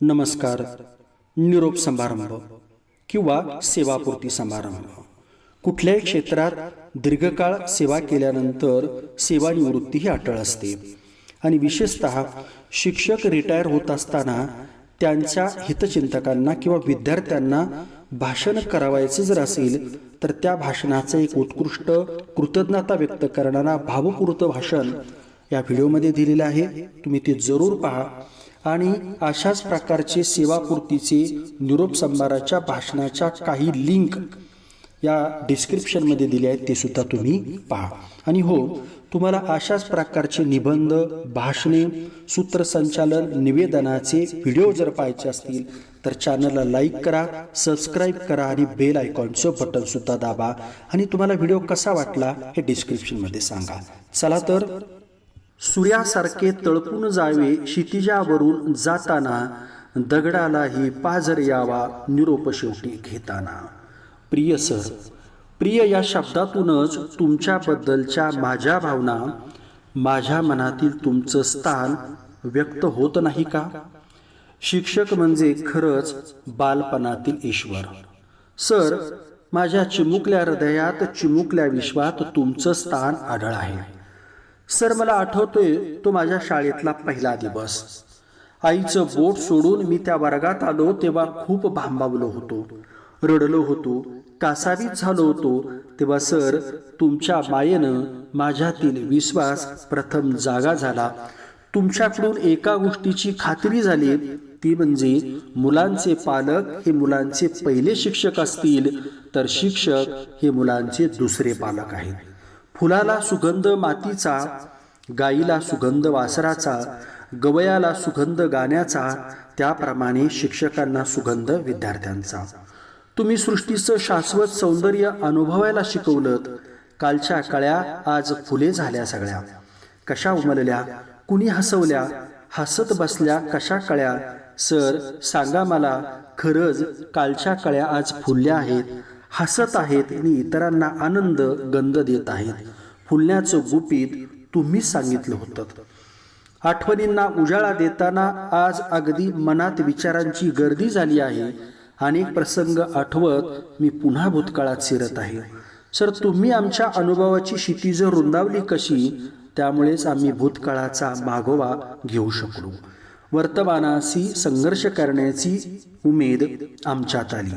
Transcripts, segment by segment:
नमस्कार निरोप समारंभ किंवा सेवापूर्ती समारंभ. कुठल्याही क्षेत्रात दीर्घकाळ सेवा केल्यानंतर सेवानिवृत्ती ही अटळ असते. आणि विशेषत शिक्षक रिटायर होत असताना त्यांच्या हितचिंतकांना किंवा विद्यार्थ्यांना भाषण करावायचं जर असेल तर त्या भाषणाचं एक उत्कृष्ट कृतज्ञता व्यक्त करणारा भावपूर्त भाषण या व्हिडिओमध्ये दिलेलं आहे. तुम्ही ते जरूर पहा. आणि अशाच प्रकारचे सेवापूर्तीचे निरोप संभाराच्या भाषणाच्या काही लिंक या डिस्क्रिप्शनमध्ये दिले आहेत ते सुद्धा तुम्ही पहा. आणि हो तुम्हाला अशाच प्रकारचे निबंध भाषणे सूत्रसंचालन निवेदनाचे व्हिडिओ जर पाहायचे असतील तर चॅनलला लाईक करा सबस्क्राईब करा आणि बेल आयकॉनचं बटन सुद्धा दाबा. आणि तुम्हाला व्हिडिओ कसा वाटला हे डिस्क्रिप्शनमध्ये सांगा. चला तर सूर्यासारखे तळपून जावे क्षितिजावरून जाताना दगडालाही पाझर यावा निरोप शेवटी घेताना. प्रिय सर प्रिय या शब्दातूनच तुमच्याबद्दलच्या माझ्या भावना माझ्या मनातील तुमचं स्थान व्यक्त होत नाही का? शिक्षक म्हणजे खरंच बालपणातील ईश्वर. सर माझ्या चिमुकल्या हृदयात चिमुकल्या विश्वात तुमचं स्थान आढळ आहे. सर मला आठवतोय तो माझ्या शाळेतला पहिला दिवस. आईचं बोट सोडून मी त्या वर्गात आलो तेव्हा खूप भांबावलो होतो. रडलो होतो कासावीत झालो होतो तेव्हा सर तुमच्या मायेनं माझ्यातील विश्वास प्रथम जागा झाला. तुमच्याकडून एका गोष्टीची खात्री झाली. ती म्हणजे मुलांचे पालक हे मुलांचे पहिले शिक्षक असतील तर शिक्षक हे मुलांचे दुसरे पालक आहेत. फुलाला सुगंध मातीचा गाईला सुगंध वासराचा गवयाला सुगंध गाण्याचा त्याप्रमाणे शिक्षकांना सुगंध विद्यार्थ्यांचा. तुम्ही सृष्टीचं शाश्वत सौंदर्य अनुभवायला शिकवलं कालच्या कळ्या आज फुले झाल्या सगळ्या. कशा उमलल्या कुणी हसवल्या हसत बसल्या कशा कळ्या सर सांगा मला खरंच कालच्या कळ्या आज फुलल्या आहेत हसत आहेत आणि इतरांना आनंद गंध देत आहेत. फुलण्याचं गुपित तुम्हीच सांगितलं होतं. आठवणींना उजाळा देताना आज अगदी मनात विचारांची गर्दी झाली आहे. अनेक प्रसंग आठवत मी पुन्हा भूतकाळात शिरत आहे. सर तुम्ही आमच्या अनुभवाची क्षितिज रुंदावली कशी त्यामुळेच आम्ही भूतकाळाचा मागोवा घेऊ शकलो. वर्तमानाशी संघर्ष करण्याची उमेद आमच्यात आली.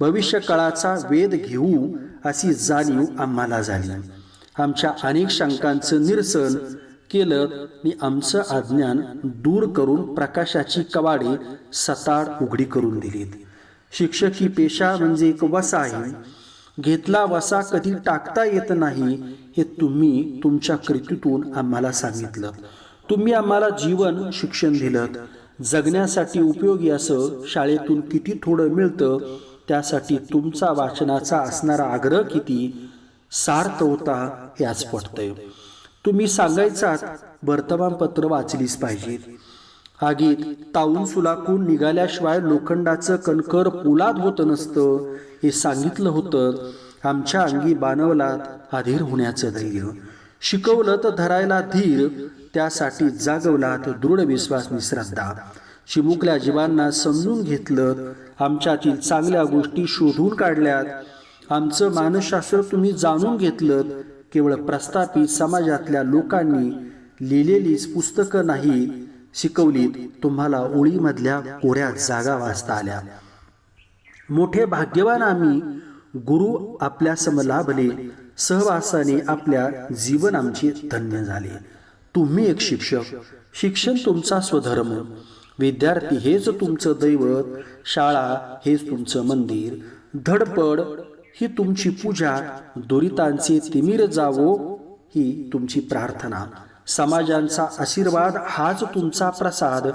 भविष्यकाळाचा वेध घेऊ अशी जाणीव आम्हाला झाली. आमच्या अनेक शंकांचं निरसन केलं. आणि आमचं अज्ञान दूर करून प्रकाशाची कवाडे सताड उघडी करून दिलीत. शिक्षक ही पेशा म्हणजे एक वसा आहे. घेतला वसा कधी टाकता येत नाही हे तुम्ही तुमच्या कृतीतून आम्हाला सांगितलं. तुम्ही आम्हाला जीवन शिक्षण दिलं जगण्यासाठी उपयोगी असं शाळेतून किती थोडं मिळतं त्यासाठी तुमचा वाचनाचा असणारा आग्रह किती? सार्थ होता हे आज पटतंय तुम्ही सांगायचा वर्तमानपत्र वाचलीच पाहिजेत. आगीत ताऊन सुलाकून निघाल्याशिवाय लोखंडाचं कणकर पोलाद होत नसतं हे सांगितलं होतं. आमच्या अंगी बाणवलात अधीर होण्याचं धैर्य. शिकवलं तर धरायला धीर त्यासाठी जागवलात दृढ विश्वास आणि श्रद्धा. चिमुकल्या जीवांना समजून घेतलं आमच्यातील चांगल्या गोष्टी शोधून काढल्यात. आमचं मानसशास्त्र तुम्ही जाणून घेतलं केवळ प्रस्थापित समाजातल्या लोकांनी लिहिलेलीच पुस्तकं नाही शिकवलीत तुम्हाला ओळीमधल्या कोऱ्या जागा वाचता आल्या. मोठे भाग्यवान आम्ही गुरु आपल्या समलाभले सहवासाने आपल्या जीवन आमचे धन्य झाले. तुम्ही एक शिक्षक. शिक्षण तुमचा स्वधर्म. विद्यार्थी हेच तुमचं दैवत. शाळा हेच तुमचं मंदिर. धडपड ही तुमची पूजा. दुरितांचे तिमिर जावो ही तुमची प्रार्थना. समाजांचा आशीर्वाद हाच तुमचा प्रसाद.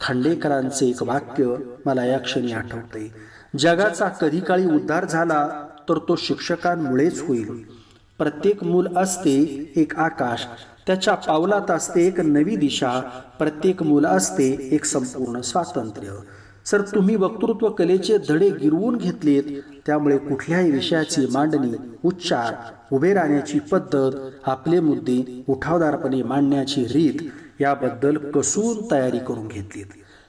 खांडेकरांचे एक वाक्य मला या क्षणी आठवते. जगाचा कधी काळी उद्धार झाला तर तो शिक्षकांमुळेच होईल. प्रत्येक मूल असते एक आकाश. त्याच्या पावलात असते एक नवी दिशा प्रत्येक मुला असते एक संपूर्ण स्वातंत्र्य. सर तुम्ही वक्तृत्व कलेचे धडे गिरवून घेतलेत त्यामुळे कुठल्याही विषयाची मांडणी उच्चार उभे राहण्याची पद्धत आपले मुद्दे उठावदारपणे मांडण्याची रीत याबद्दल कसून तयारी करून घेतलीत.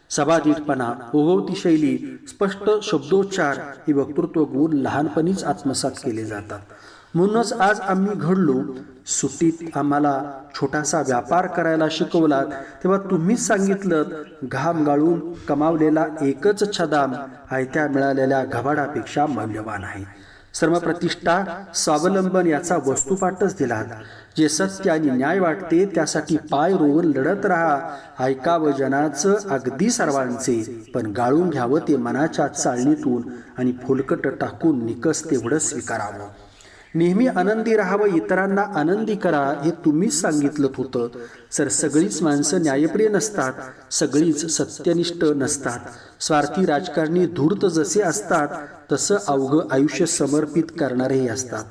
सभाधीटपणा उगवती शैली स्पष्ट शब्दोच्चार हे वक्तृत्व गुण लहानपणीच आत्मसात केले जातात. म्हणूनच आज आम्ही घडलो सुट्टीत आम्हाला छोटासा व्यापार करायला शिकवलात. तेव्हा तुम्हीच सांगितलं घाम गाळून कमावलेला एकच छदाम आयत्या मिळालेल्या घबाडापेक्षा मौल्यवान आहे. श्रमप्रतिष्ठा स्वावलंबन याचा वस्तुपाठच दिलात. जे सत्य आणि न्याय वाटते त्यासाठी पाय रोवून लढत राहा. ऐकावं जनाचं अगदी सर्वांचे. पण गाळून घ्यावं ते मनाच्या चालणीतून आणि फुलकट टाकून निकस तेवढं स्वीकारावं. नेहमी आनंदी राहावं इतरांना आनंदी करा हे तुम्हीच सांगितलं होतं. सर सगळीच माणसं न्यायप्रिय नसतात. सगळीच सत्यनिष्ठ नसतात. स्वार्थी राजकारणी धूर्त जसे असतात तसं अवघं आयुष्य समर्पित करणारेही असतात.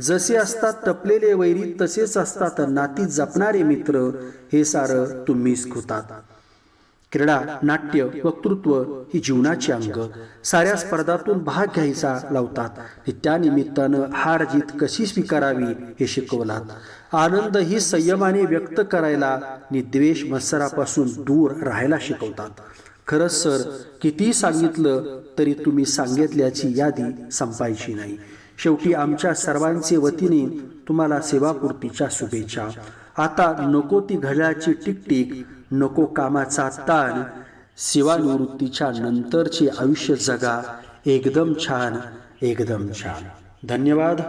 जसे असतात तपलेले वैरी तसेच असतात नाती जपणारे मित्र हे सारं तुम्हीच खुतात क्रीडा नाट्य वक्तृत्व ही जीवनाची अंग. साऱ्या स्पर्धातून भाग घ्यायचा लावतात. त्यानिमित्तानं हार जीत कशी स्वीकारावी हे शिकवलात. आनंद ही संयमाने व्यक्त करायला निद्वेष द्वेष मत्सरापासून दूर राहायला शिकवतात. खरंच सर किती सांगितलं तरी तुम्ही सांगितल्याची यादी संपायची नाही. शेवटी आमच्या सर्वांचे वतीने तुम्हाला सेवापूर्तीच्या शुभेच्छा. आता नको ती घड्याळाची टिकटिक नको कामाचा ताण. सेवानिवृत्तीच्या नंतरचे आयुष्य जगा. एकदम छान एकदम छान. धन्यवाद.